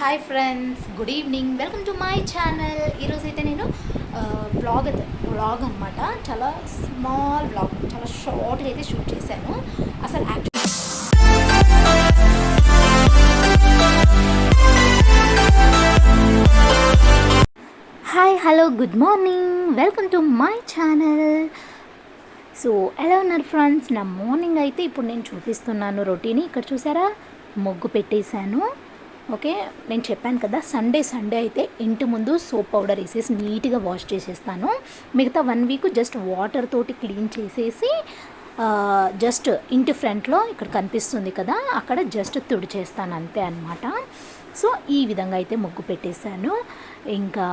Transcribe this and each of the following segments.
Hi friends good evening welcome to my channel ఈరోజు అయితే నేను బ్లాగ్ బ్లాగ్ అనమాట చాలా స్మాల్ బ్లాగ్ చాలా షార్ట్గా అయితే షూట్ చేశాను. అసలు actual hi hello good morning welcome to my channel so ఎలా ఉన్నారు ఫ్రెండ్స్ నా మార్నింగ్ అయితే ఇప్పుడు నేను చూపిస్తున్నాను రొటీని ఇక్కడ చూసారా? ముగ్గు పెట్టేశాను. ఓకే? నేను చెప్పాను కదా సండే సండే అయితే ఇంటి ముందు సోప్ పౌడర్ వేసేసి నీట్గా వాష్ చేసేస్తాను. మిగతా వన్ వీక్ జస్ట్ వాటర్ తోటి క్లీన్ చేసేసి జస్ట్ ఇంటి ఫ్రంట్లో ఇక్కడ కనిపిస్తుంది కదా అక్కడ జస్ట్ తుడిచేస్తాను అంతే అనమాట సో ఈ విధంగా అయితే ముగ్గు పెట్టేశాను. ఇంకా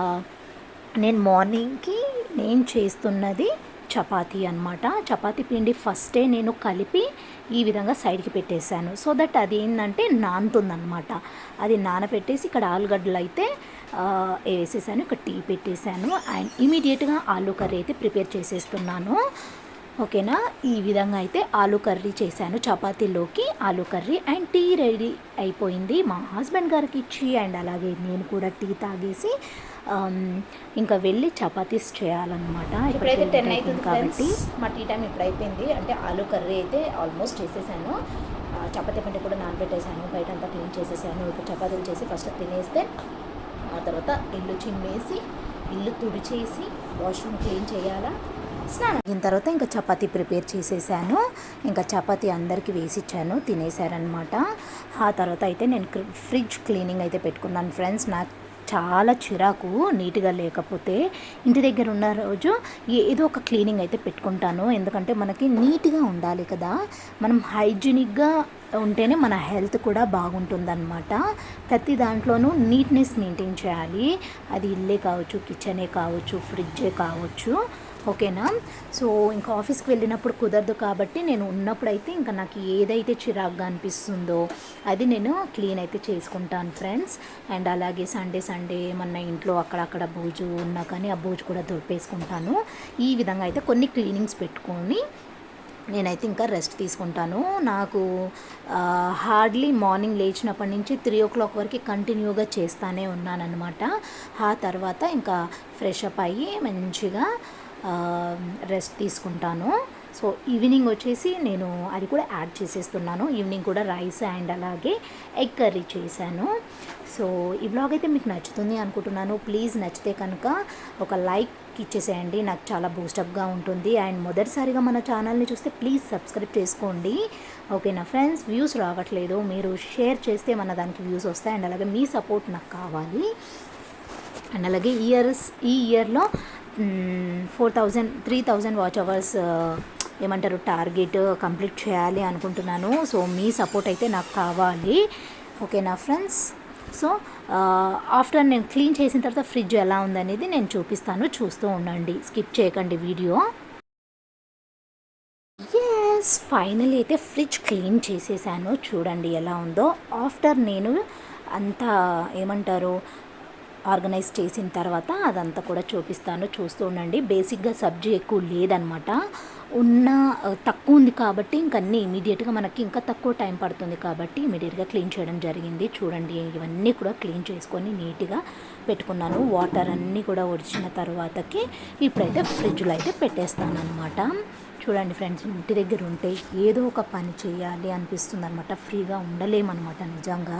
నేను మార్నింగ్కి నేను చేస్తున్నది చపాతీ అనమాట చపాతీ పిండి ఫస్టే నేను కలిపి ఈ విధంగా సైడ్కి పెట్టేశాను. సో దట్ అది ఏంటంటే నానుతుందనమాట అది నానబెట్టేసి ఇక్కడ ఆలుగడ్డలు అయితే వేసేసాను ఇక్కడ టీ పెట్టేశాను. అండ్ ఇమీడియట్గా ఆలు కర్రీ అయితే ప్రిపేర్ చేసేస్తున్నాను. ఓకేనా? ఈ విధంగా అయితే ఆలు కర్రీ చేశాను చపాతీలోకి. ఆలు కర్రీ అండ్ టీ రెడీ అయిపోయింది. మా హస్బెండ్ గారికి ఇచ్చి అండ్ అలాగే నేను కూడా టీ తాగేసి ఇంకా వెళ్ళి చపాతీస్ చేయాలన్నమాట. ఇప్పుడైతే టెన్ అవుతుంది కాబట్టి. మా టీ టైం ఇప్పుడు అయిపోయింది అంటే ఆలు కర్రీ అయితే ఆల్మోస్ట్ చేసేసాను. చపాతీ పిండి కూడా నానబెట్టేసాను. బయట అంతా క్లీన్ చేసేసాను. ఇప్పుడు చపాతీలు చేసి ఫస్ట్ తినేస్తే ఆ తర్వాత ఇల్లు చిమ్మేసి ఇల్లు తుడిచేసి వాష్రూమ్ క్లీన్ చేయాలా? స్నానం దీని తర్వాత ఇంకా చపాతీ ప్రిపేర్ చేసేసాను. ఇంకా చపాతీ అందరికీ వేసి ఇచ్చాను తినేసారనమాట ఆ తర్వాత అయితే నేను ఫ్రిడ్జ్ క్లీనింగ్ అయితే పెట్టుకున్నాను ఫ్రెండ్స్. నాకు చాలా చిరాకు నీట్గా లేకపోతే ఇంటి దగ్గర ఉన్న రోజు ఏదో ఒక క్లీనింగ్ అయితే పెట్టుకుంటాను. ఎందుకంటే మనకి నీట్గా ఉండాలి కదా. మనం హైజీనిక్గా ఉంటేనే మన హెల్త్ కూడా బాగుంటుందన్నమాట. ప్రతి దాంట్లోనూ నీట్నెస్ మెయింటైన్ చేయాలి. అది ఇల్లే కావచ్చు కిచెనే కావచ్చు ఫ్రిడ్జే కావచ్చు. ఓకేనా? సో ఇంకా ఆఫీస్కి వెళ్ళినప్పుడు కుదరదు కాబట్టి నేను ఉన్నప్పుడైతే ఇంకా నాకు ఏదైతే చిరాగ్గా అనిపిస్తుందో అది నేను క్లీన్ అయితే చేసుకుంటాను ఫ్రెండ్స్. అండ్ అలాగే సండే సండే మన ఇంట్లో అక్కడక్కడ బూజు ఉన్నా కానీ ఆ బూజు కూడా దొరిపేసుకుంటాను ఈ విధంగా అయితే కొన్ని క్లీనింగ్స్ పెట్టుకొని నేనైతే ఇంకా రెస్ట్ తీసుకుంటాను. నాకు హార్డ్లీ మార్నింగ్ లేచినప్పటి నుంచి త్రీ ఓ క్లాక్ వరకు కంటిన్యూగా చేస్తానే ఉన్నానన్నమాట. ఆ తర్వాత ఇంకా ఫ్రెష్ అప్ అయ్యి మంచిగా రెస్ట్ తీసుకుంటాను. సో ఈవినింగ్ వచ్చేసి నేను అది కూడా యాడ్ చేసేస్తున్నాను. ఈవినింగ్ కూడా రైస్ అండ్ అలాగే ఎగ్ కర్రీ చేశాను. సో ఈ బ్లాగ్ అయితే మీకు నచ్చుతుంది అనుకుంటున్నాను. ప్లీజ్ నచ్చితే కనుక ఒక లైక్ ఇచ్చేసేయండి. నాకు చాలా బూస్టప్గా ఉంటుంది. అండ్ మొదటిసారిగా మన ఛానల్ని చూస్తే ప్లీజ్ సబ్స్క్రైబ్ చేసుకోండి. ఓకేనా ఫ్రెండ్స్ వ్యూస్ రావట్లేదు. మీరు షేర్ చేస్తే మన దానికి వ్యూస్ వస్తాయి. అండ్ అలాగే మీ సపోర్ట్ నాకు కావాలి. అండ్ అలాగే ఇయర్స్ ఈ ఇయర్లో four thousand three thousand watch hours ఏమంటారు టార్గెట్ కంప్లీట్ చేయాలి అనుకుంటున్నాను. సో మీ సపోర్ట్ అయితే నాకు కావాలి. ఓకేనా ఫ్రెండ్స్? సో ఆఫ్టర్ నేను క్లీన్ చేసిన తర్వాత ఫ్రిడ్జ్ ఎలా ఉందనేది నేను చూపిస్తాను. చూస్తూ ఉండండి. స్కిప్ చేయకండి వీడియో. ఎస్ ఫైనల్ అయితే ఫ్రిడ్జ్ క్లీన్ చేసేసాను. చూడండి ఎలా ఉందో. ఆఫ్టర్ నేను అంతా ఏమంటారు ఆర్గనైజ్ చేసిన తర్వాత అదంతా కూడా చూపిస్తాను చూస్తూ ఉండండి. బేసిక్గా సబ్జీ ఎక్కువ లేదనమాట ఉన్న తక్కువ ఉంది కాబట్టి ఇంక అన్నీ ఇమీడియట్గా మనకి ఇంకా తక్కువ టైం పడుతుంది కాబట్టి ఇమీడియట్గా క్లీన్ చేయడం జరిగింది. చూడండి ఇవన్నీ కూడా క్లీన్ చేసుకొని నీట్గా పెట్టుకున్నాను. వాటర్ అన్నీ కూడా వచ్చిన తర్వాతకి ఇప్పుడైతే ఫ్రిడ్జ్లో అయితే పెట్టేస్తాను అనమాట చూడండి ఫ్రెండ్స్ ఇంటి దగ్గర ఉంటే ఏదో ఒక పని చేయాలి అనిపిస్తుంది అనమాట ఫ్రీగా ఉండలేమన్నమాట నిజంగా.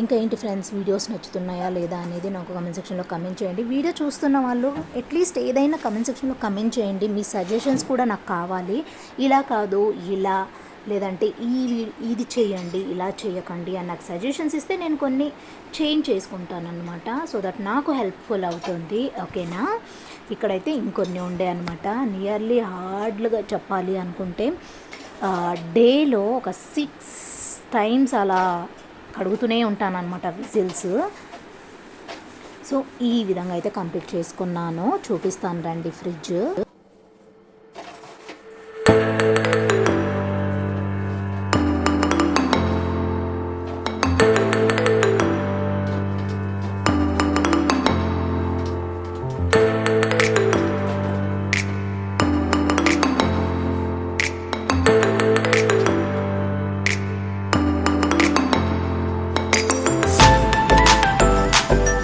ఇంకా ఏంటి ఫ్రెండ్స్ వీడియోస్ నచ్చుతున్నాయా లేదా అనేది నాకు కమెంట్ సెక్షన్లో కమెంట్ చేయండి. వీడియో చూస్తున్న వాళ్ళు అట్లీస్ట్ ఏదైనా కమెంట్ సెక్షన్లో కమెంట్ చేయండి. మీ సజెషన్స్ కూడా నాకు కావాలి. ఇలా కాదు ఇలా లేదంటే ఈ ఇది చేయండి ఇలా చేయకండి అని నాకు సజెషన్స్ ఇస్తే నేను కొన్ని చేంజ్ చేసుకుంటాను అనమాట సో దట్ నాకు హెల్ప్ఫుల్ అవుతుంది. ఓకేనా ఇక్కడైతే ఇంకొన్ని ఉండే అనమాట నియర్లీ హార్డ్లుగా చెప్పాలి అనుకుంటే డేలో ఒక సిక్స్ టైమ్స్ అలా కడుగుతూనే ఉంటాను అనమాట విజిల్స్ సో ఈ విధంగా అయితే కంప్లీట్ చేసుకున్నాను. చూపిస్తాను రండి ఫ్రిడ్జ్.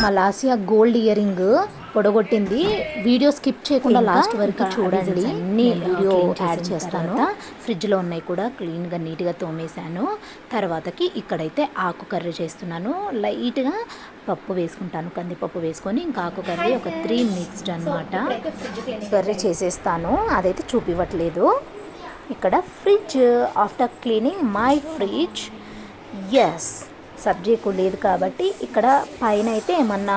మా లాసియా గోల్డ్ ఇయర్ రింగ్ పొడగొట్టింది. వీడియో స్కిప్ చేయకుండా లాస్ట్ వరకు చూడండి. అన్ని వీడియో యాడ్ చేస్తాను ఫ్రిడ్జ్లో ఉన్నాయి కూడా క్లీన్గా నీట్గా తోమేశాను. తర్వాతకి ఇక్కడైతే ఆకు కర్రీ చేస్తున్నాను. లైట్గా పప్పు వేసుకుంటాను కందిపప్పు వేసుకొని ఇంకా ఆకు కర్రీ ఒక త్రీ మిక్స్డ్ అనమాట కర్రీ చేసేస్తాను. అదైతే చూపివ్వట్లేదు. ఇక్కడ fridge after cleaning my fridge yes subject లేదు కాబట్టి ఇక్కడ పైన అయితే ఏమన్నా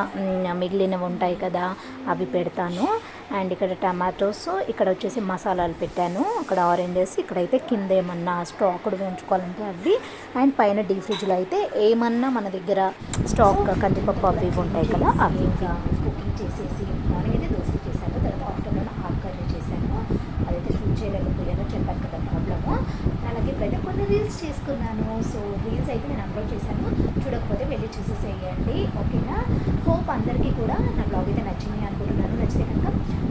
మిగిలినవి ఉంటాయి కదా అవి పెడతాను. అండ్ ఇక్కడ టమాటోస్ ఇక్కడ వచ్చేసి మసాలాలు పెట్టాను. అక్కడ ఆరెంజెస్ ఇక్కడైతే కింద ఏమన్నా స్టాక్ ఉంచుకోవాలంటే అవి. అండ్ పైన డీ ఫ్రిడ్జ్లో అయితే ఏమన్నా మన దగ్గర స్టాక్ కందిపప్పు అవి ఉంటాయి కదా అవి ఇంకా కుకింగ్ చేసేసి మార్నింగ్ అయితే దోశలు చేశాను తర్వాత ఆఫ్టర్నూన్ ఆకు కర్రీ చేశాను. అదైతే షూట్ చేయలేదు అయితే కొన్ని రీల్స్ చేసుకున్నాను. సో రీల్స్ అయితే నేను అప్లోడ్ చేశాను. చూడకపోతే వెళ్ళి చూసేసేయండి. ఓకేనా? హోప్ అందరికీ కూడా నా బ్లాగ్ అయితే నచ్చింది అనుకుంటున్నాను. నచ్చితే కనుక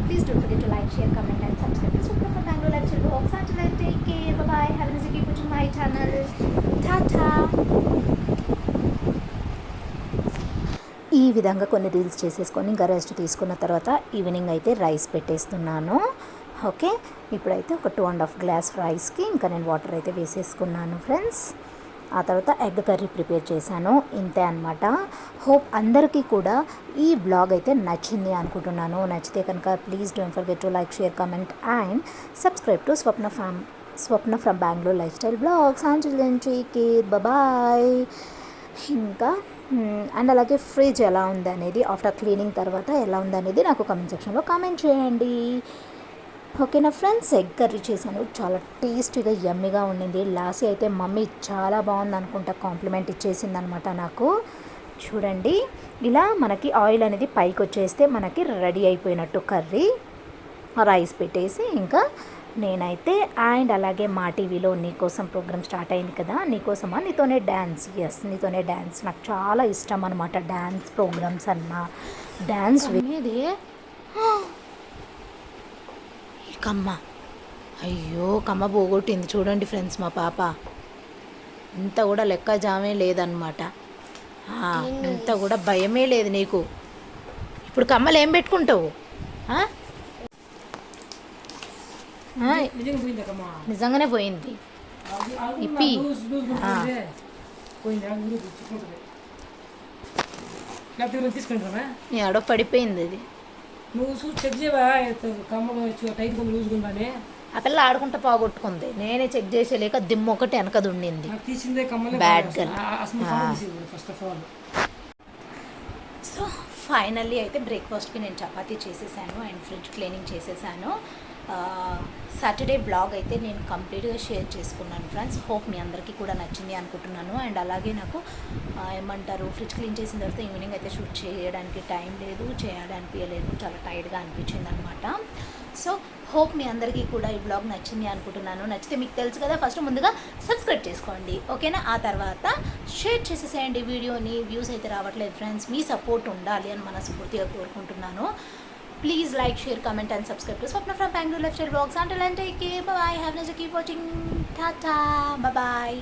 please don't forget to like share comment and subscribe super for బ్యాంగ్లో life చెల్లు ఒకసారి take care bye have a keep watching my channel tata ఈ విధంగా కొన్ని రీల్స్ చేసేసుకొని ఇంకా రెస్ట్ తీసుకున్న తర్వాత ఈవినింగ్ అయితే రైస్ పెట్టేస్తున్నాను. ఓకే ఇప్పుడైతే ఒక టూ అండ్ హాఫ్ గ్లాస్ రైస్కి ఇంకా నేను వాటర్ అయితే వేసేసుకున్నాను ఫ్రెండ్స్. ఆ తర్వాత ఎగ్ కర్రీ ప్రిపేర్ చేశాను. ఇంతే అనమాట హోప్ అందరికీ కూడా ఈ బ్లాగ్ అయితే నచ్చింది అనుకుంటున్నాను. నచ్చితే కనుక please don't forget to like share comment and subscribe to Swapna fam Swapna from Bengaluru lifestyle blogs. Anjali కీర్ బాయ్. ఇంకా అండ్ అలాగే ఫ్రిడ్జ్ ఎలా ఉంది అనేది ఆఫ్టర్ క్లీనింగ్ తర్వాత ఎలా ఉంది అనేది నాకు కమెంట్ సెక్షన్లో కామెంట్ చేయండి. ఓకేనా ఫ్రెండ్స్ ఎగ్ కర్రీ చేశాను. చాలా టేస్టీగా యమ్మీగా ఉండింది. లాస్ట్ అయితే మమ్మీ చాలా బాగుంది అనుకుంటా. కాంప్లిమెంట్ ఇచ్చేసింది అనమాట నాకు. చూడండి. ఇలా మనకి ఆయిల్ అనేది పైకి వచ్చేస్తే మనకి రెడీ అయిపోయినట్టు కర్రీ. రైస్ పెట్టేసి ఇంకా నేనైతే అండ్ అలాగే మా టీవీలో నీకోసం ప్రోగ్రామ్ స్టార్ట్ అయింది కదా నీకోసమా నీతోనే డ్యాన్స్ ఎస్ నీతోనే డ్యాన్స్ నాకు చాలా ఇష్టం అనమాట డ్యాన్స్ ప్రోగ్రామ్స్ అన్న. డ్యాన్స్ వినేది కమ్మ. అయ్యో కమ్మ పోగొట్టింది చూడండి ఫ్రెండ్స్ మా పాప. ఇంత కూడా లెక్క జామే లేదనమాట ఆ, ఇంత కూడా భయమే లేదు నీకు. ఇప్పుడు కమ్మలు ఏం పెట్టుకుంటావు? నిజంగానే పోయింది. ఇప్పి. అడవ పడిపోయింది అది. నువ్వు చూసి చెక్ చేయవా? కమ్మ టైట్ కొంచెం ఉందని ఆ పిల్ల ఆడుకుంటా పోగొట్టుకుంది. నేనే చెక్ చేసేలేక దిమ్మ ఒకటి వెనకది ఉండింది. తీసిందే first of all so finally అయితే బ్రేక్ఫాస్ట్కి నేను చపాతీ చేసేసాను అండ్ ఫ్రిడ్జ్ క్లీనింగ్ చేసేసాను. సాటర్డే బ్లాగ్ అయితే నేను కంప్లీట్గా షేర్ చేసుకున్నాను ఫ్రెండ్స్ హోప్ మీ అందరికీ కూడా నచ్చింది అనుకుంటున్నాను. అండ్ అలాగే నాకు ఏమంటారు ఫ్రిడ్జ్ క్లీన్ చేసిన తర్వాత ఈవినింగ్ అయితే షూట్ చేయడానికి టైం లేదు చేయడానికి లేదు చాలా టైర్డ్గా అనిపించింది అనమాట సో హోప్ మీ అందరికీ కూడా ఈ బ్లాగ్ నచ్చింది అనుకుంటున్నాను. నచ్చితే మీకు తెలుసు కదా ఫస్ట్ ముందుగా సబ్స్క్రైబ్ చేసుకోండి. ఓకేనా ఆ తర్వాత షేర్ చేసేసేయండి వీడియోని. వ్యూస్ అయితే రావట్లేదు ఫ్రెండ్స్ మీ సపోర్ట్ ఉండాలి అని మనస్ఫూర్తిగా కోరుకుంటున్నాను. Please like share comment and subscribe to Swapna from Bengaluru left blogs అంటే బాయ్ హ్యావ్ నెస్ కీప్ వాచింగ్ టాటా బాయ్